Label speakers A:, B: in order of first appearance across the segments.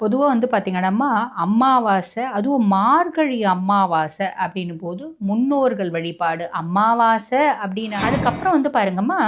A: பொதுவாக வந்து பார்த்திங்கன்னா அமாவாசை அதுவும் மார்கழி அமாவாசை அப்படின்னும் போது முன்னோர்கள் வழிபாடு அமாவாசை அப்படின்னு அதுக்கப்புறம் வந்து பாருங்கம்மா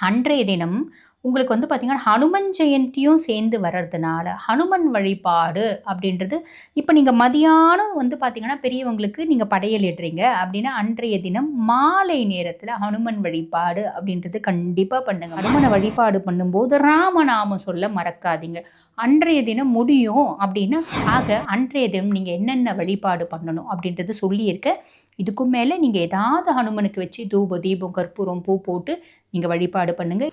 A: அன்றைய தினம் உங்களுக்கு வந்து பார்த்திங்கன்னா ஹனுமன் ஜெயந்தியும் சேர்ந்து வர்றதுனால ஹனுமன் வழிபாடு அப்படின்றது இப்போ நீங்கள் மதியானம் வந்து பார்த்திங்கன்னா பெரியவங்களுக்கு நீங்கள் படையல் இடுறீங்க அப்படின்னா அன்றைய தினம் மாலை நேரத்தில் ஹனுமன் வழிபாடு அப்படின்றது கண்டிப்பாக பண்ணுங்கள் ஹனுமனை வழிபாடு பண்ணும்போது ராமநாமம் சொல்ல மறக்காதீங்க. அன்றைய தினம் முடியும் அப்படின்னு ஆக அன்றைய தினம் நீங்கள் என்னென்ன வழிபாடு பண்ணணும் அப்படின்றது சொல்லியிருக்க. இதுக்கும் மேலே நீங்கள் ஏதாவது ஹனுமனுக்கு வச்சு தூப தீபம் கற்பூரம் பூ போட்டு நீங்கள் வழிபாடு பண்ணுங்கள்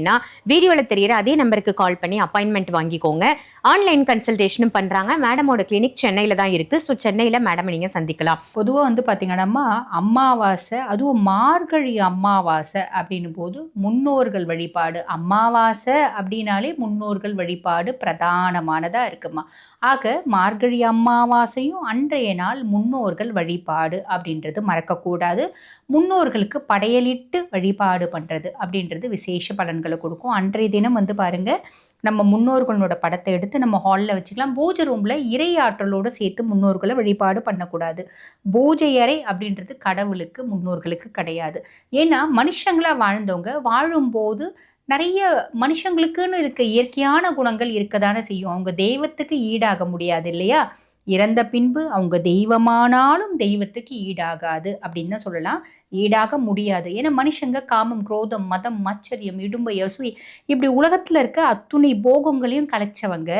B: நினச்சிங்கன்னா வீடியோவில் தெரிகிற அதே நம்பருக்கு கால் பண்ணி அப்பாயின்மெண்ட் வாங்கிக்கோங்க. ஆன்லைன் கன்சல்டேஷனும் பண்ணுறாங்க மேடமோட கிளினிக் சென்னையில் தான் இருக்குது ஸோ சென்னையில் மேடம் நீங்கள் சந்திக்கலாம்.
A: பொதுவாக வந்து பார்த்தீங்கன்னா அமாவாசை அதுவும் மார்கழி அமாவாசை அப்படின்னும் போது முன்னோர்கள் வழிபாடு. அமாவாசை அப்படின்னாலே முன்னோர்கள் வழிபாடு பிரதானமானதாக இருக்குமா? ஆக மார்கழி அமாவாசையும் அன்றைய நாள் முன்னோர்கள் வழிபாடு அப்படின்றது மறக்கக்கூடாது. முன்னோர்களுக்கு படையலிட்டு வழிபாடு பண்ணுறது அப்படின்றது விசேஷ பலன்கள் கொடுக்கும். அன்றைய தினம் வந்து பாருங்கள் நம்ம முன்னோர்களோட படத்தை எடுத்து நம்ம ஹாலில் வச்சுக்கலாம். பூஜை ரூமில் இறை ஆற்றலோடு சேர்த்து முன்னோர்களை வழிபாடு பண்ணக்கூடாது. பூஜை அறை அப்படின்றது கடவுளுக்கு முன்னோர்களுக்கு கிடையாது. ஏன்னா மனுஷங்களாக வாழ்ந்தவங்க வாழும்போது நிறைய மனுஷங்களுக்குன்னு இருக்க இயற்கையான குணங்கள் இருக்க தானே செய்யும். அவங்க தெய்வத்துக்கு ஈடாக முடியாது இல்லையா? இறந்த பின்பு அவங்க தெய்வமானாலும் தெய்வத்துக்கு ஈடாகாது அப்படின்னு தான் சொல்லலாம். ஈடாக முடியாது. ஏன்னா மனுஷங்க காமம் குரோதம் மதம் ஆச்சரியம் இடும்பை அசூய் இப்படி உலகத்தில் இருக்க அத்துணை போகங்களையும் கலைச்சவங்க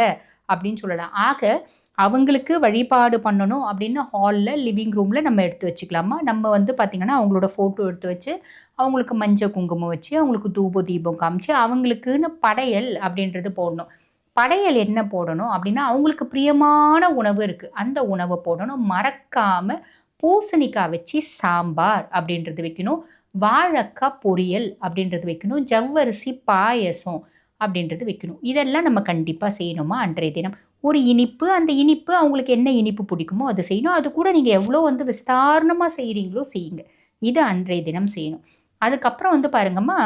A: அப்படின்னு சொல்லலாம். ஆக அவங்களுக்கு வழிபாடு பண்ணணும் அப்படின்னு ஹாலில் லிவிங் ரூமில் நம்ம எடுத்து வச்சுக்கலாமா? நம்ம வந்து பார்த்திங்கன்னா அவங்களோட ஃபோட்டோ எடுத்து வச்சு அவங்களுக்கு மஞ்சள் குங்குமம் வச்சு அவங்களுக்கு தூப தீபம் காமிச்சு அவங்களுக்குன்னு படையல் அப்படின்றது போடணும். படையல் என்ன போடணும் அப்படின்னா அவங்களுக்கு பிரியமான உணவு இருக்குது அந்த உணவை போடணும். மறக்காமல் பூசணிக்காய் வச்சு சாம்பார் அப்படின்றது வைக்கணும். வாழைக்காய் பொரியல் அப்படின்றது வைக்கணும். ஜவ்வரிசி பாயசம் அப்படின்றது வைக்கணும். இதெல்லாம் நம்ம கண்டிப்பாக செய்யணுமா? அன்றைய தினம். ஒரு இனிப்பு அந்த இனிப்பு அவங்களுக்கு என்ன இனிப்பு பிடிக்குமோ அது செய்யணும். அது கூட நீங்கள் எவ்வளோ வந்து விஸ்தாரணமாக செய்கிறீங்களோ செய்யுங்க. இது அன்றைய தினம் செய்யணும். அதுக்கப்புறம் வந்து பாருங்கம்மா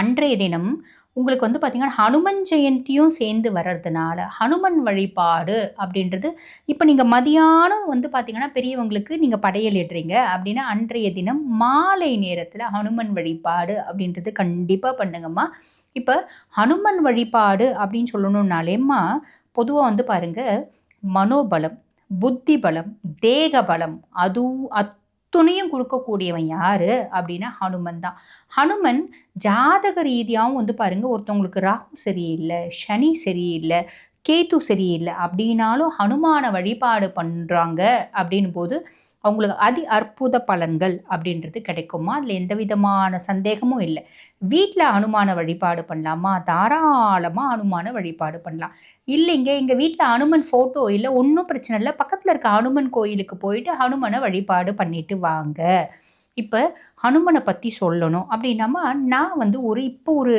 A: அன்றைய தினம் உங்களுக்கு வந்து பார்த்திங்கன்னா ஹனுமன் ஜெயந்தியும் சேர்ந்து வர்றதுனால ஹனுமன் வழிபாடு அப்படின்றது இப்போ நீங்கள் மதியானம் வந்து பார்த்திங்கன்னா பெரியவங்களுக்கு நீங்கள் படையல் இடுறீங்க அப்படின்னா அன்றைய தினம் மாலை நேரத்தில் ஹனுமன் வழிபாடு அப்படின்றது கண்டிப்பாக பண்ணுங்கம்மா. இப்போ ஹனுமன் வழிபாடு அப்படின்னு சொல்லணுன்னாலேம்மா பொதுவாக வந்து பாருங்கள் மனோபலம் புத்தி பலம் தேக பலம் அது துணையும் கொடுக்கக்கூடியவன் யார் அப்படின்னா ஹனுமன் தான். ஹனுமன் ஜாதக ரீதியாகவும் வந்து பாருங்கள் ஒருத்தவங்களுக்கு ராகு சரியில்லை சனி சரியில்லை கேத்து சரியில்லை. அப்படின்னாலும் ஹனுமான வழிபாடு பண்ணுறாங்க அப்படின் போது அவங்களுக்கு அதி அற்புத பலன்கள் அப்படின்றது கிடைக்குமா? அதில் எந்த விதமான சந்தேகமும் இல்லை. வீட்டில் அனுமான வழிபாடு பண்ணலாமா? தாராளமாக அனுமான வழிபாடு பண்ணலாம். இல்லைங்க எங்கள் வீட்டில் அனுமன் ஃபோட்டோ இல்லை ஒன்றும் பிரச்சனை இல்லை. பக்கத்தில் இருக்க அனுமன் கோயிலுக்கு போயிட்டு ஹனுமனை வழிபாடு பண்ணிட்டு வாங்க. இப்போ ஹனுமனை பற்றி சொல்லணும். அப்படின்னாமா நான் வந்து ஒரு இப்போ ஒரு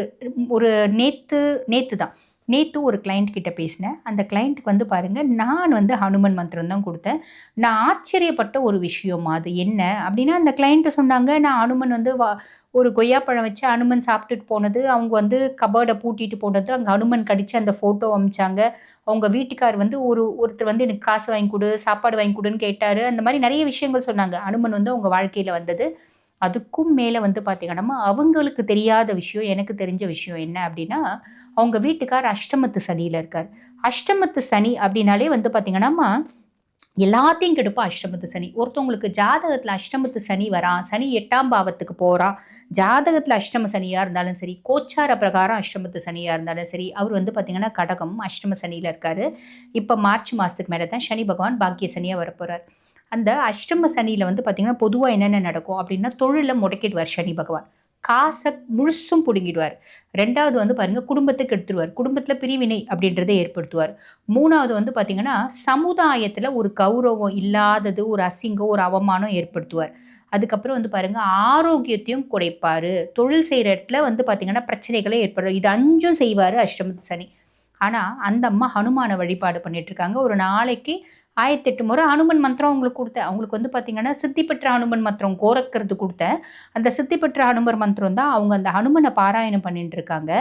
A: ஒரு நேற்று நேற்று தான் நேற்று ஒரு கிளைண்ட் கிட்ட பேசினேன். அந்த கிளைண்ட்டுக்கு வந்து பாருங்கள் நான் வந்து ஹனுமன் மந்திரம் தான் கொடுத்தேன். நான் ஆச்சரியப்பட்ட ஒரு விஷயம் அது என்ன? அப்படின்னா அந்த கிளைண்ட்டு சொன்னாங்க நான் ஹனுமன் வந்து வா ஒரு கொய்யாப்பழம் வச்சு ஹனுமன் சாப்பிட்டுட்டு போனது. அவங்க வந்து கபர்டை பூட்டிட்டு போனது. அங்கே ஹனுமன் கடிச்சு அந்த ஃபோட்டோ அமிச்சாங்க. அவங்க வீட்டுக்கார் வந்து ஒரு ஒருத்தர் வந்து எனக்கு காசு வாங்கி கொடு சாப்பாடு வாங்கி கொடுன்னு கேட்டார். அந்த மாதிரி நிறைய விஷயங்கள் சொன்னாங்க. ஹனுமன் வந்து அவங்க வாழ்க்கையில் வந்தது. அதுக்கும் மேலே வந்து பார்த்திங்கன்னா அவங்களுக்கு தெரியாத விஷயம் எனக்கு தெரிஞ்ச விஷயம் என்ன அப்படின்னா அவங்க வீட்டுக்கார் அஷ்டமத்து சனியில் இருக்கார். அஷ்டமத்து சனி அப்படின்னாலே வந்து பார்த்திங்கன்னா எல்லாத்தையும் கெடுப்பா அஷ்டமத்து சனி. ஒருத்தவங்களுக்கு ஜாதகத்தில் அஷ்டமத்து சனி வரான் சனி எட்டாம் பாவத்துக்கு போகிறான் ஜாதகத்தில் அஷ்டம சனியாக இருந்தாலும் சரி கோச்சார பிரகாரம் அஷ்டமத்து சனியாக இருந்தாலும் சரி அவர் வந்து பார்த்திங்கன்னா கடகம் அஷ்டம சனியில் இருக்கார். இப்போ மார்ச் மாதத்துக்கு மேலே தான் சனி பகவான் பாக்கிய சனியாக வரப்போகிறார் அந்த அஷ்டம சனியில் வந்து பார்த்திங்கன்னா பொதுவாக என்னென்ன நடக்கும் அப்படின்னா தொழிலில் முடக்கிடுவார் சனி பகவான். காசை முழுசும் பிடுங்கிடுவார். ரெண்டாவது வந்து பாருங்கள் குடும்பத்துக்கு எடுத்துருவார். குடும்பத்தில் பிரிவினை அப்படின்றத ஏற்படுத்துவார். மூணாவது வந்து பார்த்திங்கன்னா சமுதாயத்தில் ஒரு கௌரவம் இல்லாதது ஒரு அசிங்கம் ஒரு அவமானம் ஏற்படுத்துவார். அதுக்கப்புறம் வந்து பாருங்க ஆரோக்கியத்தையும் குறைப்பார். தொழில் செய்கிற இடத்துல வந்து பார்த்திங்கன்னா பிரச்சனைகளை ஏற்படும் இது அஞ்சும் செய்வார் அஷ்டமத்து சனி. ஆனால் அந்த அம்மா ஹனுமான வழிபாடு பண்ணிகிட்ருக்காங்க ஒரு நாளைக்கு ஆயிரத்தெட்டு முறை அனுமன் மந்திரம் அவங்களுக்கு கொடுத்தேன். அவங்களுக்கு வந்து பார்த்திங்கன்னா சித்தி பெற்ற அனுமன் மந்திரம் கோரக்கிறது கொடுத்தேன். அந்த சித்தி பெற்ற அனுமர் மந்திரம் தான் அவங்க அந்த அனுமனை பாராயணம் பண்ணிட்டு இருக்காங்க.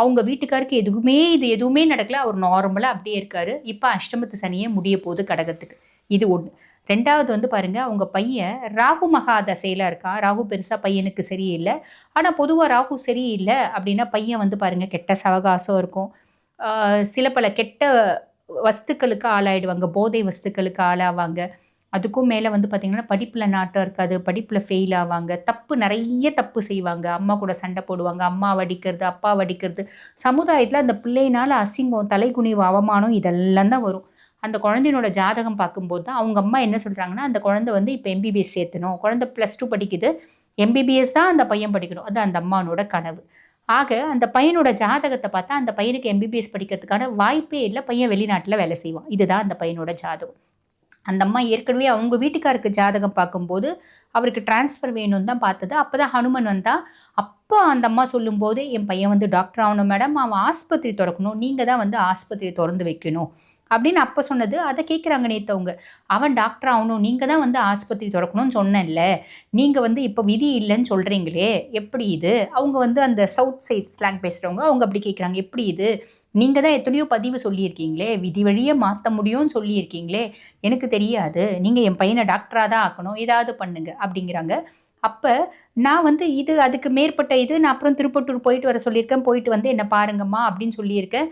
A: அவங்க வீட்டுக்காருக்கு எதுவுமே இது எதுவுமே நடக்கல. அவர் நார்மலாக அப்படியே இருக்காரு. இப்போ அஷ்டமத்து சனியே முடிய போகுது கடகத்துக்கு. இது ஒன்று ரெண்டாவது வந்து பாருங்கள் அவங்க பையன் ராகு மகா தசையில் இருக்கான். ராகு பெருசாக பையனுக்கு சரியில்லை. ஆனால் பொதுவாக ராகு சரியில்லை அப்படின்னா பையன் வந்து பாருங்க கெட்ட சவகாசம் இருக்கும். சில பல கெட்ட வஸ்துக்களுக்கு ஆளாயிடுவாங்க போதை வஸ்துக்களுக்கு ஆளாவாங்க. அதுக்கும் மேலே வந்து பார்த்திங்கன்னா படிப்பில் நாட்டம் இருக்காது படிப்பில் ஃபெயில் ஆவாங்க. தப்பு நிறைய தப்பு செய்வாங்க. அம்மா கூட சண்டை போடுவாங்க அம்மா வடிக்கிறது அப்பா வடிக்கிறது. சமுதாயத்தில் அந்த பிள்ளையினால் அசிங்கம் தலைக்குனிவு அவமானம் இதெல்லாம் தான் வரும். அந்த குழந்தையினோட ஜாதகம் பார்க்கும்போது தான் அவங்க அம்மா என்ன சொல்கிறாங்கன்னா அந்த குழந்தை வந்து இப்போ எம்பிபிஎஸ் சேர்த்தணும். குழந்தை ப்ளஸ் டூ படிக்குது. எம்பிபிஎஸ் தான் அந்த பையன் படிக்கணும். அது அந்த அம்மானோட கனவு. ஆக அந்த பையனோட ஜாதகத்தை பார்த்தா அந்த பையனுக்கு எம்பிபிஎஸ் படிக்கிறதுக்கான வாய்ப்பே இல்லை. பையன் வெளிநாட்டில் வேலை செய்வான். இதுதான் அந்த பையனோட ஜாதகம். அந்த அம்மா ஏற்கனவே அவங்க வீட்டுக்காருக்கு ஜாதகம் பார்க்கும்போது அவருக்கு டிரான்ஸ்ஃபர் வேணும்னு தான் பார்த்தது. அப்போ தான் ஹனுமன் வந்தா அப்போ அந்த அம்மா சொல்லும்போது என் பையன் வந்து டாக்டர் ஆகணும் மேடம் அவன் ஆஸ்பத்திரி திறக்கணும். நீங்கள் தான் வந்து ஆஸ்பத்திரி திறந்து வைக்கணும். அப்படின்னு அப்போ சொன்னது அதை கேட்குறாங்க நேற்று அவங்க அவன் டாக்டர் ஆகணும். நீங்கள் தான் வந்து ஆஸ்பத்திரி திறக்கணும்னு சொன்னேன்ல. நீங்கள் வந்து இப்போ விதி இல்லைன்னு சொல்கிறீங்களே எப்படி இது? அவங்க வந்து அந்த சவுத் சைட் ஸ்லாங் பேசுகிறவங்க அவங்க அப்படி கேட்குறாங்க எப்படி இது? நீங்கள் தான் எத்தனையோ பதிவு சொல்லியிருக்கீங்களே. விதி வழியே மாற்ற முடியும்னு சொல்லியிருக்கீங்களே. எனக்கு தெரியாது. நீங்கள் என் பையனை டாக்டராக தான் ஆக்கணும் ஏதாவது பண்ணுங்க. அப்படிங்கிறாங்க. அப்போ நான் வந்து இது அதுக்கு மேற்பட்ட இது நான் அப்புறம் திருப்பட்டூர் போயிட்டு வர சொல்லியிருக்கேன். போயிட்டு வந்து என்னை பாருங்கம்மா அப்படின்னு சொல்லியிருக்கேன்.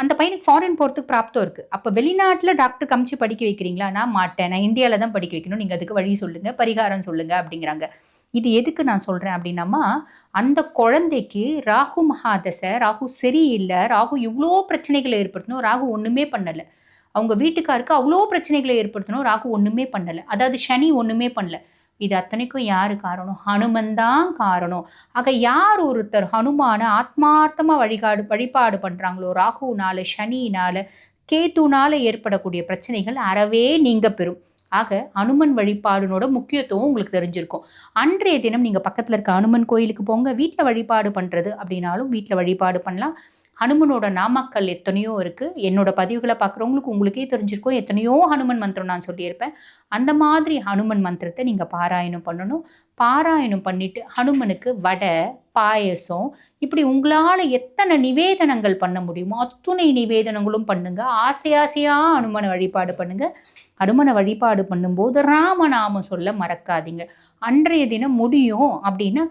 A: அந்த பையனுக்கு ஃபாரின் போகிறதுக்கு பிராப்தம் இருக்குது அப்போ வெளிநாட்டில் டாக்டர் கமிச்சு படிக்க வைக்கிறீங்களா? நான் மாட்டேன். நான் இந்தியாவில் தான் படிக்க வைக்கணும். நீங்கள் அதுக்கு வழி சொல்லுங்கள் பரிகாரம் சொல்லுங்கள் அப்படிங்கிறாங்க. இது எதுக்கு நான் சொல்கிறேன் அப்படின்னாமா அந்த குழந்தைக்கு ராகு மகாதசை ராகு சரியில்லை ராகு இவ்வளோ பிரச்சனைகளை ஏற்படுத்தணும் ராகு ஒன்றுமே பண்ணலை. அவங்க வீட்டுக்காருக்கு அவ்வளோ பிரச்சனைகளை ஏற்படுத்தணும் ராகு ஒன்றுமே பண்ணலை. அதாவது சனி ஒன்றுமே பண்ணல. இது அத்தனைக்கும் யார் காரணம்? ஹனுமன் தான் காரணம். ஆக யார் ஒருத்தர் ஹனுமான ஆத்மார்த்தமாக வழிகாடு வழிபாடு பண்ணுறாங்களோ ராகுனால் சனினால் கேத்துனால் ஏற்படக்கூடிய பிரச்சனைகள் அறவே நீங்க பெறும். ஆக அனுமன் வழிபாடுனோட முக்கியத்துவம் உங்களுக்கு தெரிஞ்சிருக்கும். அன்றைய தினம் நீங்கள் பக்கத்தில் இருக்க அனுமன் கோயிலுக்கு போங்க. வீட்டில் வழிபாடு பண்ணுறது அப்படின்னாலும் வீட்டில் வழிபாடு பண்ணலாம். ஹனுமனோட நாமக்கல் எத்தனையோ இருக்குது என்னோட பதிவுகளை பார்க்குறவங்களுக்கு உங்களுக்கே தெரிஞ்சிருக்கும். எத்தனையோ ஹனுமன் மந்திரம் நான் சொல்லியிருப்பேன். அந்த மாதிரி ஹனுமன் மந்திரத்தை நீங்கள் பாராயணம் பண்ணணும். பாராயணம் பண்ணிவிட்டு ஹனுமனுக்கு வடை பாயசம் இப்படி உங்களால் எத்தனை நிவேதனங்கள் பண்ண முடியுமோ அத்துணை நிவேதனங்களும் பண்ணுங்க. ஆசை ஆசையாக ஹனுமனை வழிபாடு பண்ணுங்கள் ஹனுமனை வழிபாடு பண்ணும்போது ராமநாமம் சொல்ல மறக்காதீங்க. அன்றைய தினம் முடியும் அப்படின்னு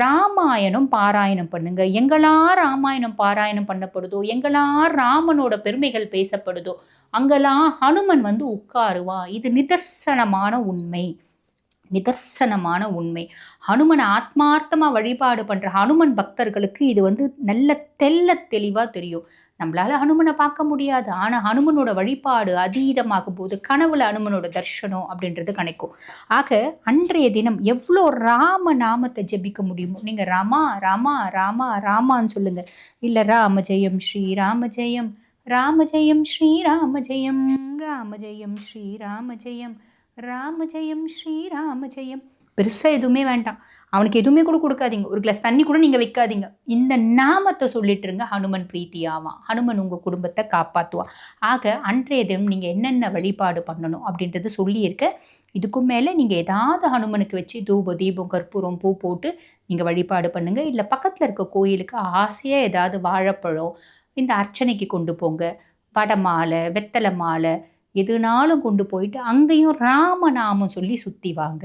A: ராமாயணம் பாராயணம் பண்ணுங்க. எங்களா ராமாயணம் பாராயணம் பண்ணப்படுதோ எங்களா ராமனோட பெருமைகள் பேசப்படுதோ அங்கெல்லாம் ஹனுமன் வந்து உட்காருவா. இது நிதர்சனமான உண்மை. நிதர்சனமான உண்மை. ஹனுமனை ஆத்மார்த்தமாக வழிபாடு பண்ணுற ஹனுமன் பக்தர்களுக்கு இது வந்து நல்ல தெல்ல தெளிவாக தெரியும். நம்மளால ஹனுமனை பார்க்க முடியாது. ஆனால் ஹனுமனோட வழிபாடு அதீதமாகும் போது கனவுல ஹனுமனோட தர்ஷனம் அப்படின்றது கிடைக்கும் ஆக அன்றைய தினம் எவ்வளோ ராம நாமத்தை ஜெபிக்க முடியுமோ நீங்க ராமா ராமா ராமா ராமான்னு சொல்லுங்க. இல்லை ராம ஜெயம் ஸ்ரீ ராம ஜெயம் ராம ஜெயம் ஸ்ரீ ராம ஜெயம் ராம ஜெயம் ஸ்ரீ ராம ஜெயம் ராம ஜெயம் ஸ்ரீ ராம ஜெயம். பெருசாக எதுவுமே வேண்டாம். அவனுக்கு எதுவுமே கூட கொடுக்காதீங்க. ஒரு கிளாஸ் தண்ணி கூட நீங்கள் வைக்காதீங்க. இந்த நாமத்தை சொல்லிட்டு இருங்க ஹனுமன் பிரீத்தி ஆவான் ஹனுமன் உங்கள் குடும்பத்தை காப்பாற்றுவான் ஆக அன்றைய தினம் நீங்கள் என்னென்ன வழிபாடு பண்ணணும் அப்படின்றது சொல்லியிருக்க. இதுக்கும் மேலே நீங்கள் ஏதாவது ஹனுமனுக்கு வச்சு தூப தீபம் கற்பூரம் பூ போட்டு நீங்கள் வழிபாடு பண்ணுங்கள் இல்லை பக்கத்தில் இருக்க கோயிலுக்கு ஆசையாக ஏதாவது வாழைப்பழம் இந்த அர்ச்சனைக்கு கொண்டு போங்க. வடை மாலை வெத்தலை மாலை எதுனாலும் கொண்டு போயிட்டு அங்கேயும் ராமநாமம் சொல்லி சுற்றி வாங்க.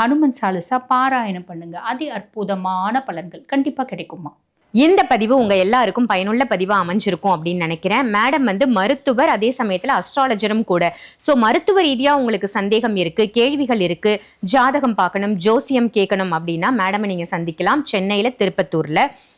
A: ஹனுமன் சாலிசா பாராயணம் பண்ணுங்க. அதி அற்புதமான பலன்கள் கண்டிப்பாக கிடைக்குமா?
B: இந்த பதிவு உங்க எல்லாருக்கும் பயனுள்ள பதிவா அமைஞ்சிருக்கும் அப்படின்னு நினைக்கிறேன். மேடம் வந்து மருத்துவர் அதே சமயத்துல அஸ்ட்ராலஜரும் கூட. ஸோ மருத்துவ ரீதியா உங்களுக்கு சந்தேகம் இருக்கு கேள்விகள் இருக்கு ஜாதகம் பார்க்கணும் ஜோசியம் கேட்கணும் அப்படின்னா மேடமை நீங்க சந்திக்கலாம். சென்னையில திருப்பத்தூர்ல.